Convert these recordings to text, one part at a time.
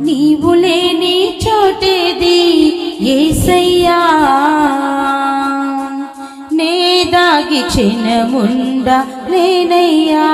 నీవు లేని చోటేది ఏసయ్యా. నే దాగి చిన్నముండ నేనయ్యా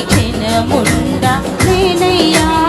క్షణముండ నేనయ్యా.